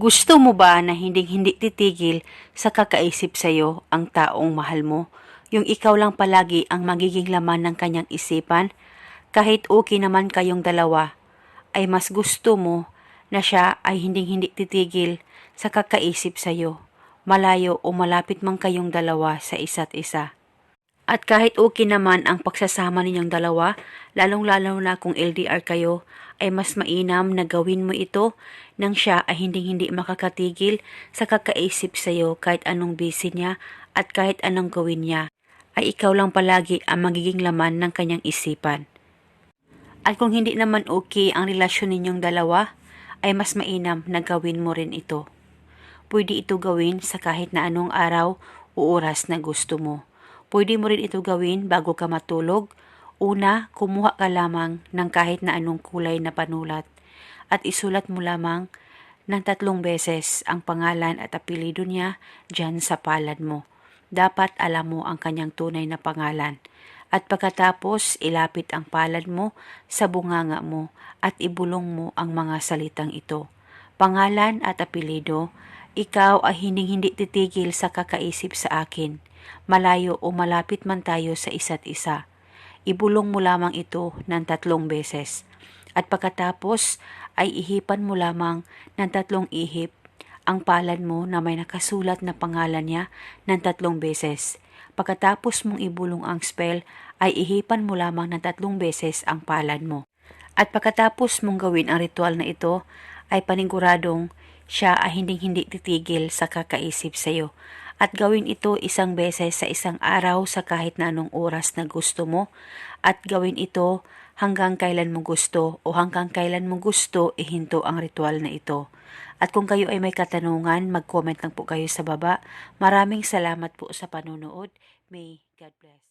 Gusto mo ba na hinding-hindi titigil sa kakaisip sa'yo ang taong mahal mo? Yung ikaw lang palagi ang magiging laman ng kanyang isipan? Kahit okay naman kayong dalawa, ay mas gusto mo na siya ay hinding-hindi titigil sa kakaisip sa'yo, malayo o malapit man kayong dalawa sa isa't isa. At kahit okay naman ang pagsasama ninyong dalawa, lalong-lalo na kung LDR kayo, ay mas mainam na gawin mo ito nang siya ay hindi-hindi makakatigil sa kakaisip sa iyo kahit anong busy niya at kahit anong gawin niya, ay ikaw lang palagi ang magiging laman ng kanyang isipan. At kung hindi naman okay ang relasyon ninyong dalawa, ay mas mainam na gawin mo rin ito. Pwede ito gawin sa kahit na anong araw o oras na gusto mo. Pwede mo rin ito gawin bago ka matulog. Una, kumuha ka lamang ng kahit na anong kulay na panulat at isulat mo lamang ng tatlong beses ang pangalan at apelido niya dyan sa palad mo. Dapat alam mo ang kanyang tunay na pangalan. At pagkatapos, ilapit ang palad mo sa bunganga mo at ibulong mo ang mga salitang ito. Pangalan at apelido, ikaw ay hindi-hindi titigil sa kakaisip sa akin. Malayo o malapit man tayo sa isa't isa. Ibulong mo lamang ito ng tatlong beses. At pagkatapos ay ihipan mo lamang ng tatlong ihip ang palad mo na may nakasulat na pangalan niya ng tatlong beses. Pagkatapos mong ibulong ang spell, ay ihipan mo lamang ng tatlong beses ang palad mo. At pagkatapos mong gawin ang ritual na ito, ay paniguradong siya ay hindi-hindi titigil sa kakaisip sa iyo. At gawin ito isang beses sa isang araw sa kahit na anong oras na gusto mo. At gawin ito hanggang kailan mo gusto o hanggang kailan mo gusto ihinto ang ritual na ito. At kung kayo ay may katanungan, mag-comment lang po kayo sa baba. Maraming salamat po sa panonood. May God bless.